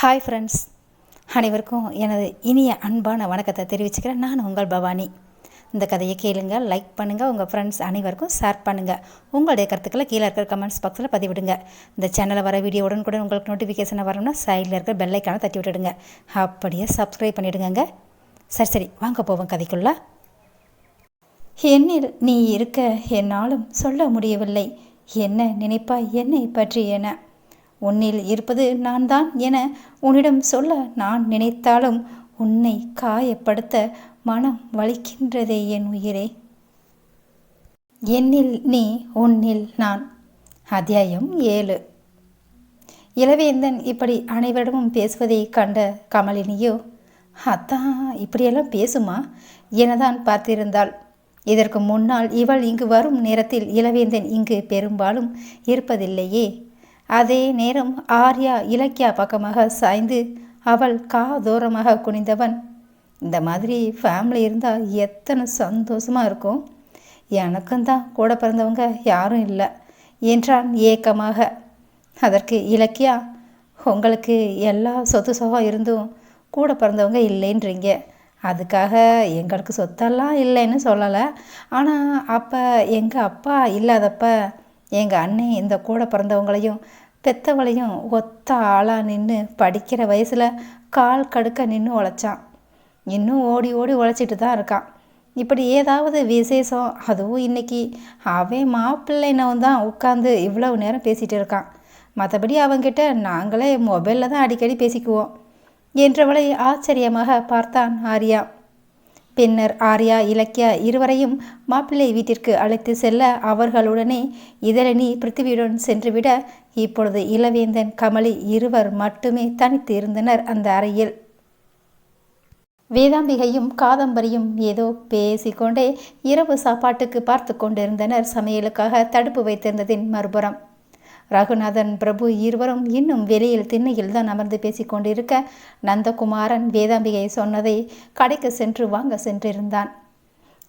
Hi friends அனைவருக்கும் எனது இனிய அன்பான வணக்கத்தை தெரிவிச்சுக்கிறேன். நான் உங்கள் பவானி. இந்த கதையை கேளுங்கள் லைக் பண்ணுங்கள் உங்கள் ஃப்ரெண்ட்ஸ் அனைவருக்கும் ஷேர் பண்ணுங்கள் உங்களுடைய கருத்துக்களை கீழே இருக்கிற கமெண்ட்ஸ் பாக்ஸில் பதிவிடுங்க. இந்த சேனலில் வர வீடியோ உடனுக்குடன் உங்களுக்கு நோட்டிஃபிகேஷன் வரணும்னா சைடில் இருக்கிற பெல்லைக்கான தட்டி விட்டுடுங்க. அப்படியே சப்ஸ்கிரைப் பண்ணிவிடுங்க சரி சரி வாங்க போவோம் கதைக்குள்ளே. என்னில் நீ இருக்க என்னாலும் சொல்ல முடியவில்லை. என்ன நினைப்பாய் என்னை பற்றி என உன்னில் இருப்பது நான் தான் என உன்னிடம் சொல்ல நான் நினைத்தாலும் உன்னை காயப்படுத்த மனம் வலிக்கின்றதே என் உயிரே. என்னில் நீ உன்னில் நான். அத்தியாயம் ஏழு. இளவேந்தன் இப்படி அனைவரிடமும் பேசுவதை கண்ட கமலினியோ அத்தான் இப்படியெல்லாம் பேசுமா? எனதான் பார்த்திருந்தாள் இதற்கு முன்னால் இவள் இங்கு வரும் நேரத்தில் இளவேந்தன் இங்கு பெரும்பாலும் இருப்பதில்லையே. அதே நேரம் ஆர்யா இலக்கியா பக்கமாக சாய்ந்து அவள் காதோரமாக குனிந்தவன். இந்த மாதிரி ஃபேமிலி இருந்தால் எத்தனை சந்தோஷமாக இருக்கும். எனக்கும் தான் கூட பிறந்தவங்க யாரும் இல்லை என்றான் ஏக்கமாக. அதற்கு இலக்கியா உங்களுக்கு எல்லா சொத்து சுகம் இருந்தும் கூட பிறந்தவங்க இல்லைன்றீங்க. அதுக்காக எங்களுக்கு சொத்தெல்லாம் இல்லைன்னு சொல்லலை. ஆனால் அப்போ எங்கள் அப்பா இல்லாதப்ப எங்கள் அண்ணன் இந்த கூட பிறந்தவங்களையும் பெத்தவளையும் ஒத்த ஆளாக நின்று படிக்கிற வயசில் கால் கடுக்க நின்று உழைச்சான். இன்னும் ஓடி ஓடி உழைச்சிட்டு தான் இருக்கான். இப்படி ஏதாவது விசேஷம் அதுவும் இன்னைக்கு. அவன் மாப்பிள்ளைனவன் தான் உட்காந்து இவ்வளவு நேரம் பேசிகிட்டு இருக்கான். மற்றபடி அவங்கிட்ட நாங்களே மொபைலில் தான் அடிக்கடி பேசிக்குவோம் என்றவளை ஆச்சரியமாக பார்த்தான் ஆரியா. பின்னர் ஆர்யா இலக்கியா இருவரையும் மாப்பிள்ளை வீட்டிற்கு அழைத்து செல்ல அவர்களுடனே இதழனி பிருத்திவியுடன் சென்றுவிட இப்பொழுது இளவேந்தன் கமலி இருவர் மட்டுமே தனித்து இருந்தனர் அந்த அறையில். வேதாம்பிகையும் காதம்பரியும் ஏதோ பேசிக்கொண்டே இரவு சாப்பாட்டுக்கு பார்த்து கொண்டிருந்தனர் சமையலுக்காக தடுப்பு வைத்திருந்ததின் மறுபுறம் ரகுநாதன் பிரபு இருவரும் இன்னும் வெளியில் திண்ணையில் தான் அமர்ந்து பேசிக்கொண்டிருக்க நந்தகுமாரன் வேதாம்பிகை சொன்னதை கடைக்கு சென்று வாங்க சென்றிருந்தான்.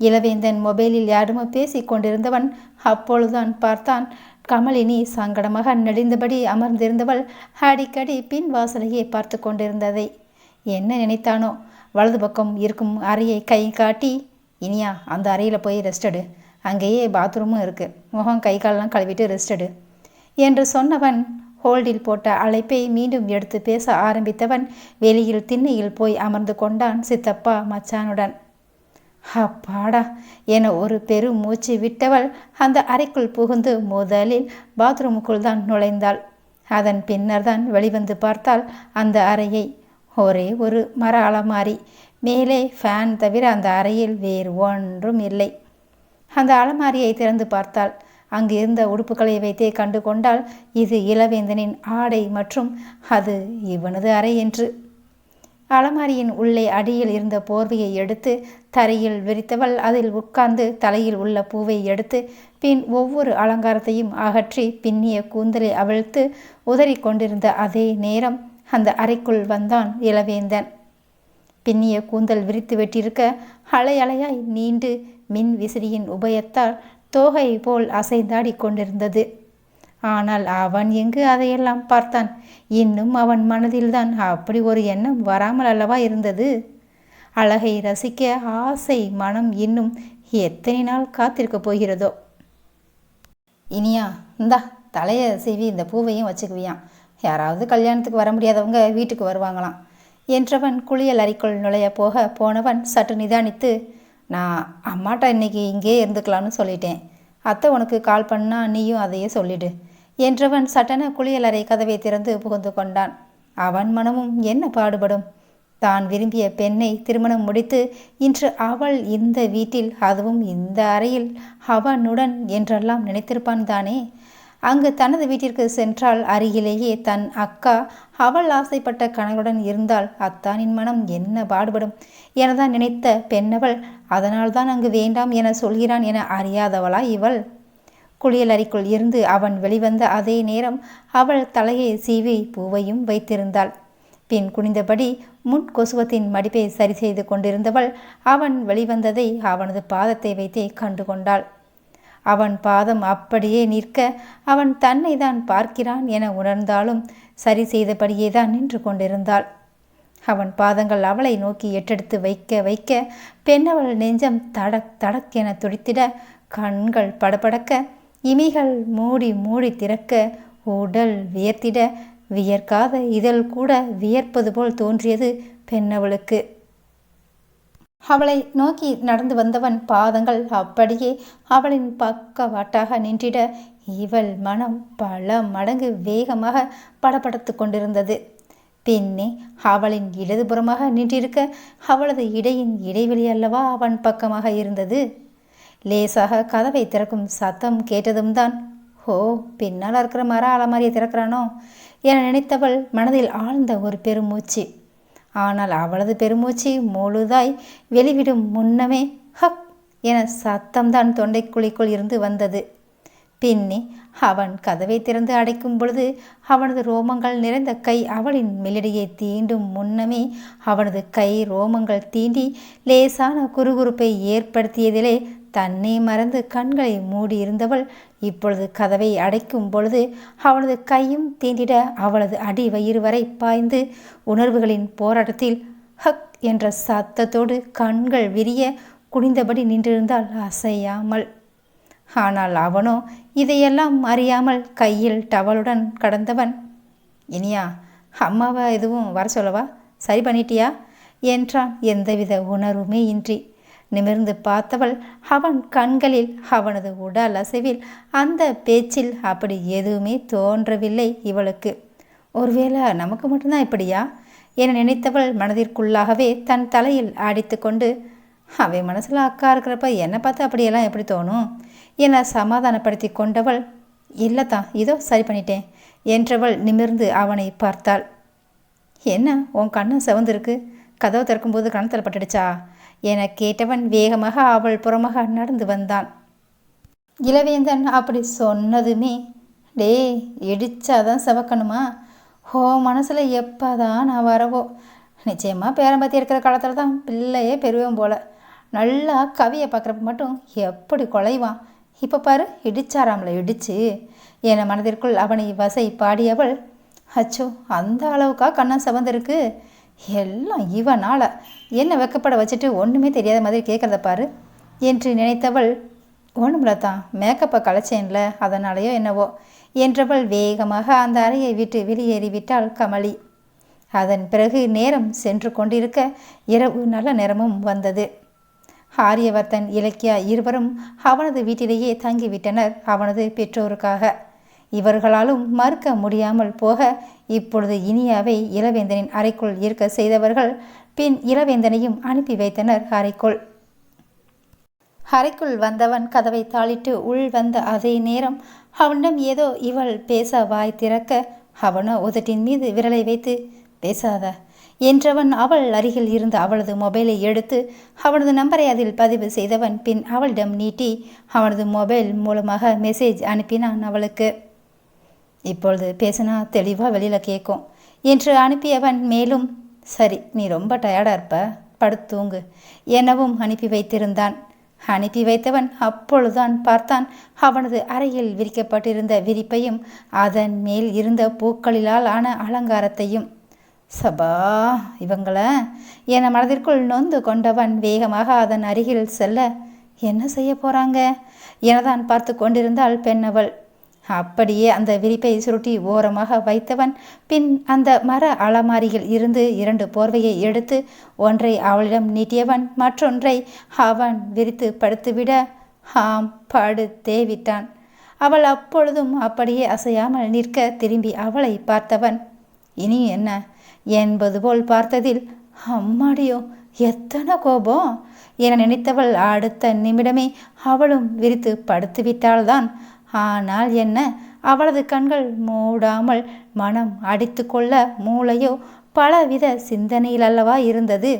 இளவேந்தன் மொபைலில் யாருமோ பேசிக் கொண்டிருந்தவன் அப்பொழுதுதான் பார்த்தான். கமலினி சங்கடமாக நடிந்தபடி அமர்ந்திருந்தவள் அடிக்கடி பின் வாசலையே பார்த்து கொண்டிருந்ததை என்ன நினைத்தானோ? வலது பக்கம் இருக்கும் அறையை கை காட்டி இனியா அந்த அறையில் போய் ரெஸ்ட் எடு. அங்கேயே பாத்ரூமும் இருக்குது முகம் கை காலெலாம் கழுவிட்டு ரெஸ்ட் எடு. என்று சொன்னவன் ஹோல்டில் போட்ட அழைப்பை மீண்டும் எடுத்து பேச ஆரம்பித்தவன் வெளியில் திண்ணையில் போய் அமர்ந்து கொண்டான் சித்தப்பா மச்சானுடன். அப்பாடா! என ஒரு பெரும் மூச்சு விட்டவள் அந்த அறைக்குள் புகுந்து முதலில் பாத்ரூமுக்குள் தான் நுழைந்தாள். அதன் பின்னர் தான் வெளிவந்து பார்த்தால் அந்த அறையை. ஒரே ஒரு மர அலமாரி மேலே ஃபேன் தவிர அந்த அறையில் வேறு ஒன்றும் இல்லை. அந்த அலமாரியை திறந்து பார்த்தாள். அங்கு இருந்த உடுப்புகளை வைத்தே கண்டு கொண்டால் இது இளவேந்தனின் ஆடை மற்றும் அது இவனது அறை என்று. அலமாரியின் உள்ளே அடியில் இருந்த போர்வையை எடுத்து தரையில் விரித்தவள் அதில் உட்கார்ந்து தலையில் உள்ள பூவை எடுத்து பின் ஒவ்வொரு அலங்காரத்தையும் அகற்றி பின்னிய கூந்தலை அவிழ்த்து உதறி கொண்டிருந்த அதே நேரம் அந்த அறைக்குள் வந்தான் இளவேந்தன். பின்னிய கூந்தல் விரித்து வெட்டியிருக்க அலை அலையாய் நீண்டு மின் விசிறியின் உபயத்தால் தோகை போல் அசைந்தாடி கொண்டிருந்தது. ஆனால் அவன் எங்கு அதையெல்லாம் பார்த்தான்? இன்னும் அவன் மனதில்தான். அப்படி ஒரு எண்ணம் வராமல் அல்லவா இருந்தது? அழகை ரசிக்க ஆசை மனம் இன்னும் எத்தனை நாள் காத்திருக்க போகிறதோ? இனியா இந்தா தலையை சீவி இந்த பூவையும் வச்சுக்குவியான் யாராவது கல்யாணத்துக்கு வர முடியாதவங்க வீட்டுக்கு வருவாங்களாம். என்றவன் குளியல் அறைக்குள் நுழைய போக போனவன் சற்று நிதானித்து நான் அம்மாட்ட இன்னைக்கு இங்கே இருந்துக்கலாம்னு சொல்லிட்டேன். அத்தை உனக்கு கால் பண்ணால் நீயும் அதையே சொல்லிடு என்றவன் சட்டன குளியலறை கதவை திறந்து புகுந்து கொண்டான். அவன் மனமும் என்ன பாடுபடும்? தான் விரும்பிய பெண்ணை திருமணம் முடித்து இன்று அவள் இந்த வீட்டில் அதுவும் இந்த அறையில் அவனுடன் என்றெல்லாம் நினைத்திருப்பான் தானே? அங்கு தனது வீட்டிற்கு சென்றால் அருகிலேயே தன் அக்கா அவள் ஆசைப்பட்ட கணவருடன் இருந்தால் அத்தானின் மனம் என்ன பாடுபடும் எனதான் நினைத்த பெண்ணவள் அதனால்தான் அங்கு வேண்டாம் என சொல்கிறான் என அறியாதவளா இவள். குளியலறைக்குள் இருந்து அவன் வெளிவந்த அதே நேரம் அவள் தலையை சீவி பூவையும் வைத்திருந்தாள். பின் குனிந்தபடி முன் கொசுவத்தின் மடிப்பை சரி செய்து கொண்டிருந்தவள் அவன் வெளிவந்ததை அவனது பாதத்தை வைத்தே கண்டு கொண்டாள். அவன் பாதம் அப்படியே நிற்க அவன் தன்னை தான் பார்க்கிறான் என உணர்ந்தாலும் சரி செய்தபடியே தான் நின்று கொண்டிருந்தாள். அவன் பாதங்கள் அவளை நோக்கி எட்டெடுத்து வைக்க வைக்க பெண்ணவள் நெஞ்சம் தடக் தடக் என துடித்திட கண்கள் படபடக்க இமைகள் மூடி மூடி திறக்க உடல் வியர்த்திட வியர்க்காத இதழ் கூட வியர்ப்பது போல் தோன்றியது பெண்ணவளுக்கு அவளை நோக்கி நடந்து வந்தவன் பாதங்கள் அப்படியே அவளின் பக்கவாட்டாக நின்றிட இவள் மனம் பல மடங்கு வேகமாக படபடத்து கொண்டிருந்தது. பின்னே அவளின் இடதுபுறமாக நின்றிருக்க அவளது இடையின் இடைவெளி அல்லவா அவன் பக்கமாக இருந்தது. லேசாக கதவை திறக்கும் சத்தம் கேட்டதும் தான் ஓ பின்னால் இருக்கிற மர அலமாரியை திறக்கிறானோ? என நினைத்தவள் மனதில் ஆழ்ந்த ஒரு பெருமூச்சு. ஆனால் அவளது பெருமூச்சு முழுதாய் வெளிவிடும் முன்னமே ஹக் என சத்தம்தான் தொண்டைக்குழிக்குள் இருந்து வந்தது. பின்னே அவன் கதவை திறந்து அடைக்கும் பொழுது அவனது ரோமங்கள் நிறைந்த கை அவளின் மெல்லடியை தீண்டும் முன்னமே அவனது கை ரோமங்கள் தீண்டி லேசான குறுகுறுப்பை ஏற்படுத்தியதிலே தன்னை மறந்து கண்களை மூடியிருந்தவள் இப்பொழுது கதவை அடைக்கும் பொழுது அவனது கையும் தீண்டிட அவளது அடி வயிறு வரை பாய்ந்து உணர்வுகளின் போராட்டத்தில் ஹக் என்ற சத்தத்தோடு கண்கள் விரிய குனிந்தபடி நின்றிருந்தால் அசையாமல் ஆனால் அவனோ இதையெல்லாம் அறியாமல் கையில் டவலுடன் கடந்தவன். இனியா அம்மாவை எதுவும் வர சொல்லவா? சரி பண்ணிட்டியா? என்றான் எந்தவித உணர்வுமே இன்றி. நிமிர்ந்து பார்த்தவள் அவன் கண்களில் அவனது உடல் அசைவில் அந்த பேச்சில் அப்படி எதுவுமே தோன்றவில்லை இவளுக்கு. ஒருவேளை நமக்கு மட்டும்தான் இப்படியா? என நினைத்தவள் மனதிற்குள்ளாகவே தன் தலையில் அடித்து கொண்டு அவன் மனசில் அக்கா இருக்கிறப்ப என்னை பார்த்து அப்படியெல்லாம் எப்படி தோணும்? என்னை சமாதானப்படுத்தி கொண்டவள் இல்லை தான் இதோ சரி பண்ணிட்டேன் என்றவள் நிமிர்ந்து அவனை பார்த்தாள். என்ன உன் கண்ணம் செவந்திருக்கு? கதவை திறக்கும்போது கணத்தில் பட்டுடுச்சா? என கேட்டவன் வேகமாக அவள் புறமாக நடந்து வந்தான். இளவேந்தன் அப்படி சொன்னதுமே டே இடிச்சாதான் செவக்கணுமா? ஹோ மனசில் எப்போ தான் நான் வரவோ? நிச்சயமாக பேரம்பத்தி இருக்கிற காலத்தில் தான் பிள்ளையே பெறுவேன் போல. நல்லா கவியை பார்க்குறப்ப மட்டும் எப்படி குலைவான் இப்போ பாரு இடிச்சாராம்ல இடிச்சு. என மனதிற்குள் அவனை வசை பாடியவள் அச்சோ அந்த அளவுக்கா கண்ணம் சவந்திருக்கு? எல்லாம் இவனால். என்ன வெக்கப்பட வச்சுட்டு ஒன்றுமே தெரியாத மாதிரி கேட்குறத பாரு என்று நினைத்தவள் ஒன்றுமில்ல தான் மேக்கப்பை கலைச்சேன்ல அதனாலேயோ என்னவோ என்றவள் வேகமாக அந்த அறையை விட்டு வெளியேறிவிட்டாள் கமலி. அதன் பிறகு நேரம் சென்று கொண்டிருக்க இரவு நல்ல நேரமும் வந்தது. ஆரியவர்த்தன் இலக்கியா இருவரும் அவனது வீட்டிலேயே தங்கிவிட்டனர் அவனது பெற்றோருக்காக. இவர்களாலும் மறுக்க முடியாமல் போக இப்பொழுது இனியாவை இளவேந்தனின் அறைக்குள் இருக்க செய்தவர்கள் பின் இளவேந்தனையும் அனுப்பி வைத்தனர் அறைக்குள். அறைக்குள் வந்தவன் கதவை தாளிட்டு உள் வந்த அதே நேரம் அவனிடம் ஏதோ இவள் பேச வாய் திறக்க அவனோ உதட்டின் மீது விரலை வைத்து பேசாத. என்றவன் அவள் அருகில் இருந்து அவளது மொபைலை எடுத்து அவனது நம்பரை அதில் பதிவு செய்தவன் பின் அவளிடம் நீட்டி அவனது மொபைல் மூலமாக மெசேஜ் அனுப்பினான் அவளுக்கு. இப்பொழுது பேசினா தெளிவாக வெளியில் கேட்கும் என்று அனுப்பியவன் மேலும் சரி நீ ரொம்ப டயர்டாக இருப்ப படுத்தூங்கு எனவும் அனுப்பி வைத்திருந்தான். அனுப்பி வைத்தவன் அப்பொழுதுதான் பார்த்தான் அவனது அறையில் விரிக்கப்பட்டிருந்த விரிப்பையும் அதன் மேல் இருந்த பூக்களிலால் ஆன அலங்காரத்தையும் சபா இவங்களை என மனதிற்குள் நொந்து கொண்டவன் வேகமாக அதன் அருகில் செல்ல என்ன செய்ய போறாங்க? எனதான் பார்த்து கொண்டிருந்தாள் பெண்ணவள். அப்படியே அந்த விரிப்பை சுருட்டி ஓரமாக வைத்தவன் பின் அந்த மர அலமாரியில் இருந்து இரண்டு போர்வையை எடுத்து ஒன்றை அவளிடம் நீட்டியவன் மற்றொன்றை அவன் விரித்து படுத்துவிட ஆம் படுத்தே விட்டான் அவள் அப்பொழுதும் அப்படியே அசையாமல் நிற்க திரும்பி அவளை பார்த்தவன் இனி என்ன? என்பது போல் பார்த்ததில் அம்மாடியோ எத்தனை கோபம்! என நினைத்தவள் அடுத்த நிமிடமே அவளும் விரித்து படுத்துவிட்டால்தான் ஆனால் என்ன? அவளது கண்கள் மூடாமல் மனம் அடித்து கொள்ள மூளையோ பலவித சிந்தனையில் அல்லவா இருந்தது?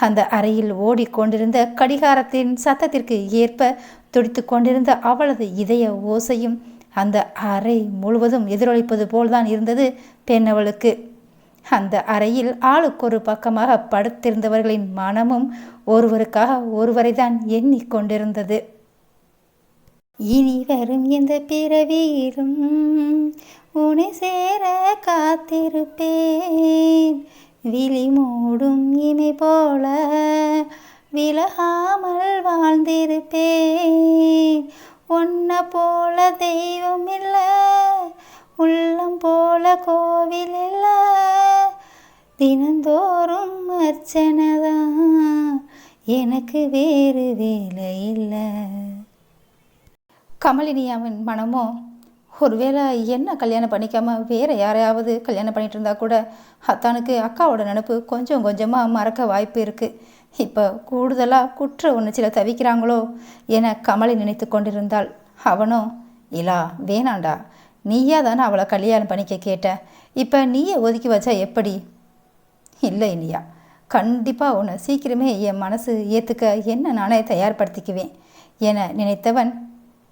அந்த அறையில் ஓடிக்கொண்டிருந்த கடிகாரத்தின் சத்தத்திற்கு ஏற்ப துடித்து கொண்டிருந்த அவளது இதய ஓசையும் அந்த அறை முழுவதும் எதிரொலிப்பது போல்தான் இருந்தது பெண்ணவளுக்கு. அந்த அறையில் ஆளுக்கொரு பக்கமாக படுத்திருந்தவர்களின் மனமும் ஒருவருக்காக ஒருவரை தான் எண்ணிக்கொண்டிருந்தது இனி வரும் இந்த பிறவியிலும் உனை சேர காத்திருப்பேன். விழி மூடும் இமை போல விலகாமல் வாழ்ந்திருப்பேன். தெய்வம் இல்லை உள்ளம் போல கோவில் இல்லை தினந்தோறும் அர்ச்சனை தான் எனக்கு வேறு வேலை இல்லை கமலினியாவின் மனமோ ஒருவேளை என்ன கல்யாணம் பண்ணிக்காம வேற யாரையாவது கல்யாணம் பண்ணிட்டு இருந்தா கூட அத்தானுக்கு அக்காவோட நினப்பு கொஞ்சம் கொஞ்சமாக மறக்க வாய்ப்பு இருக்குது இப்போ கூடுதலாக குற்ற உணர்ச்சியில் தவிக்கிறாங்களோ என கமலை நினைத்து கொண்டிருந்தாள். அவனோ இலா வேணாண்டா. நீயா தானே அவளை கல்யாணம் பண்ணிக்க கேட்ட? இப்போ நீயே ஒதுக்கி வச்சா எப்படி? இல்லை இனியா கண்டிப்பாக உன்னை சீக்கிரமே என் மனசு ஏற்றுக்க என்ன நானே தயார்படுத்திக்குவேன் என நினைத்தவன்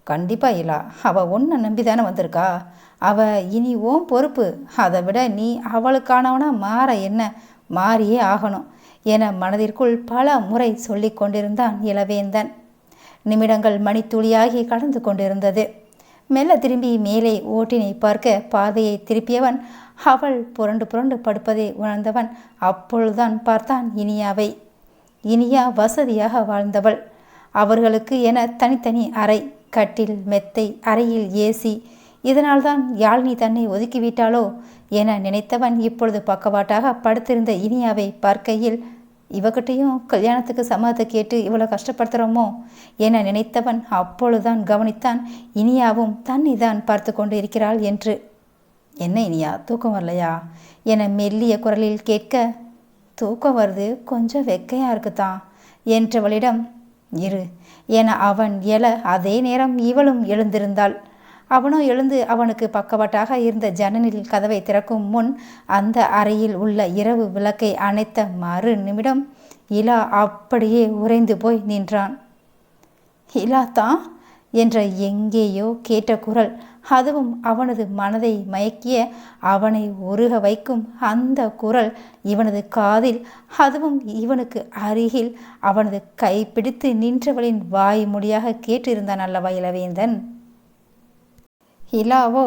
கண்டிப்பாக இல்லா அவள் ஒன்றை நம்பி தானே வந்திருக்கா? அவள் இனி ஓம் பொறுப்பு. அதை விட நீ அவளுக்கானவனா மாற என்ன? மாறியே ஆகணும் என மனதிற்குள் பல முறை சொல்லி கொண்டிருந்தான் இளவேந்தன். நிமிடங்கள் மணித்துளியாகி கடந்து கொண்டிருந்தது. மெல்ல திரும்பி மேலே ஓட்டினை பார்க்க பாதையை திருப்பியவன் அவள் புரண்டு புரண்டு படுப்பதை உணர்ந்தவன் அப்பொழுதுதான் பார்த்தான் இனியாவை. இனியா வசதியாக வாழ்ந்தவள். அவர்களுக்கு என தனித்தனி அறை கட்டில் மெத்தை அறையில் ஏசி. இதனால்தான் யாழ்னி தன்னை ஒதுக்கிவிட்டாளோ? என நினைத்தவன் இப்பொழுது பக்கவாட்டாக படுத்திருந்த இனியாவை பார்க்கையில் இவகிட்டையும் கல்யாணத்துக்கு சம்மதத்தை கேட்டு இவ்வளோ கஷ்டப்படுத்துகிறோமோ என நினைத்தவன் அப்பொழுதுதான் கவனித்தான். இனியாவும் தன்னை தான் பார்த்து கொண்டு இருக்கிறாள் என்று. என்ன இனியா தூக்கம் வரலையா? என மெல்லிய குரலில் கேட்க தூக்கம் வருது கொஞ்சம் வெக்கையாக இருக்குதான். என்றவளிடம் இரு என அவன் எழ அதே நேரம் இவளும் எழுந்திருந்தாள். அவனோ எழுந்து அவனுக்கு பக்கவாட்டாக இருந்த ஜன்னலில் கதவை திறக்கும் முன் அந்த அறையில் உள்ள இரவு விளக்கை அணைத்த மறு நிமிடம் இலா அப்படியே உறைந்து போய் நின்றான். இலா தான் என்ற எங்கேயோ கேட்ட குரல் அதுவும் அவனது மனதை மயக்கிய அவனை உருக வைக்கும் அந்த குரல் இவனது காதில் அதுவும் இவனுக்கு அருகில் அவனது கைப்பிடித்து நின்றவளின் வாய் முடியாக கேட்டிருந்தான் அல்லவா இளவேந்தன்? இலாவோ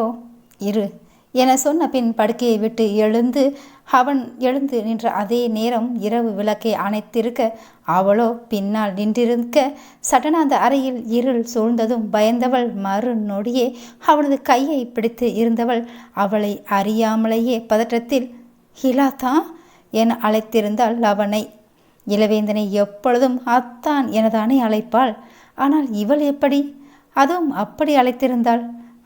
இரு என சொன்ன பின் படுக்கையை விட்டு எழுந்து அவன் எழுந்து நின்ற அதே நேரம் இரவு விளக்கை அணைத்திருக்க அவளோ பின்னால் நின்றிருக்க சடன அந்த அறையில் இருள் சூழ்ந்ததும் பயந்தவள் மறு நொடியே அவனது கையை பிடித்து இருந்தவள் அவளை அறியாமலேயே பதற்றத்தில் ஹிலாத்தா என அழைத்திருந்தாள் அவனை இளவேந்தனை எப்பொழுதும் அத்தான் எனதானே அழைப்பாள். ஆனால் இவள் எப்படி? அதுவும் அப்படி அழைத்திருந்தாள்.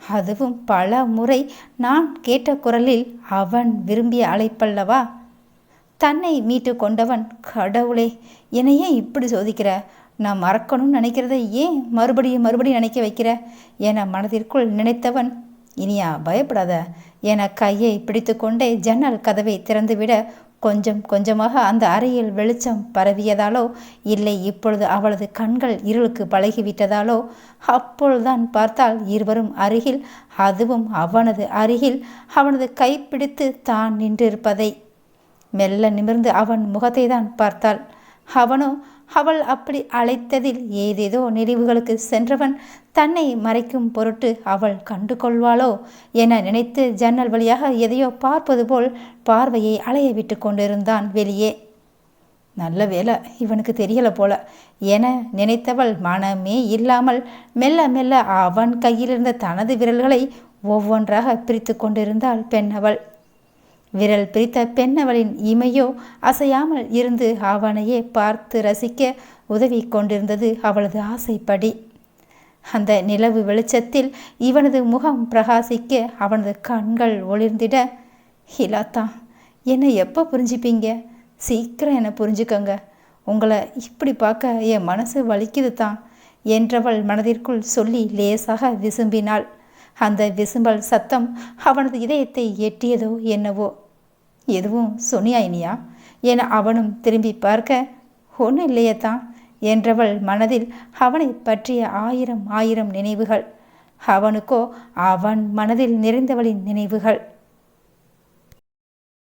அதுவும் பல முறை நான் கேட்ட குரலில் அவன் விரும்பிய அழைப்பல்லவா? தன்னை மீட்டு கொண்டவன் கடவுளே என்னையே இப்படி சோதிக்கிற? நான் மறக்கணும்னு நினைக்கிறத ஏன் மறுபடியும் மறுபடியும் நினைக்க வைக்கிற? என மனதிற்குள் நினைத்தவன் இனியா பயப்படாத. என கையை பிடித்து கொண்டே ஜன்னல் கதவை திறந்துவிட கொஞ்சம் கொஞ்சமாக அந்த அறையில் வெளிச்சம் பரவியதாலோ இல்லை இப்பொழுது அவளது கண்கள் இருளுக்கு பழகிவிட்டதாலோ அப்பொழுதுதான் பார்த்தால் இருவரும் அருகில் அதுவும் அவனது அருகில் அவனது கைப்பிடித்து தான் நின்றிருப்பதை. மெல்ல நிமிர்ந்து அவன் முகத்தை தான் பார்த்தாள். அவனோ அவள் அப்படி அழைத்ததில் ஏதேதோ நினைவுகளுக்கு சென்றவன் தன்னை மறைக்கும் பொருட்டு அவள் கண்டு கொள்வாளோ என நினைத்து ஜன்னல் வழியாக எதையோ பார்ப்பது போல் பார்வையை அலைய விட்டு கொண்டிருந்தான் வெளியே. நல்ல வேலை இவனுக்கு தெரியல போல என நினைத்தவள் மனமே இல்லாமல் மெல்ல மெல்ல அவன் கையிலிருந்த தனது விரல்களை ஒவ்வொன்றாக பிரித்து கொண்டிருந்தாள் பெண்ணவள் விரல் பிரித்த பெண்ணவளின் இமையோ அசையாமல் இருந்து அவனையே பார்த்து ரசிக்க உதவி கொண்டிருந்தது அவளது ஆசைப்படி. அந்த நிலவு வெளிச்சத்தில் இவனது முகம் பிரகாசிக்க அவனது கண்கள் ஒளிர்ந்திட ஹிலாத்தா என்னை எப்போ புரிஞ்சுப்பீங்க? சீக்கிரம் என்னை புரிஞ்சுக்கங்க. உங்களை இப்படி பார்க்க என் மனசு வலிக்குது தான் என்றவள் மனதிற்குள் சொல்லி லேசாக விசும்பினாள். அந்த விசும்பல் சத்தம் அவனது இதயத்தை எட்டியதோ என்னவோ. எதுவும் சொன்னியா இனியா? என அவனும் திரும்பி பார்க்க ஒன்றும் இல்லையே தான் என்றவள் மனதில் அவனை பற்றிய ஆயிரம் ஆயிரம் நினைவுகள். அவனுக்கோ அவன் மனதில் நிறைந்தவளின் நினைவுகள்.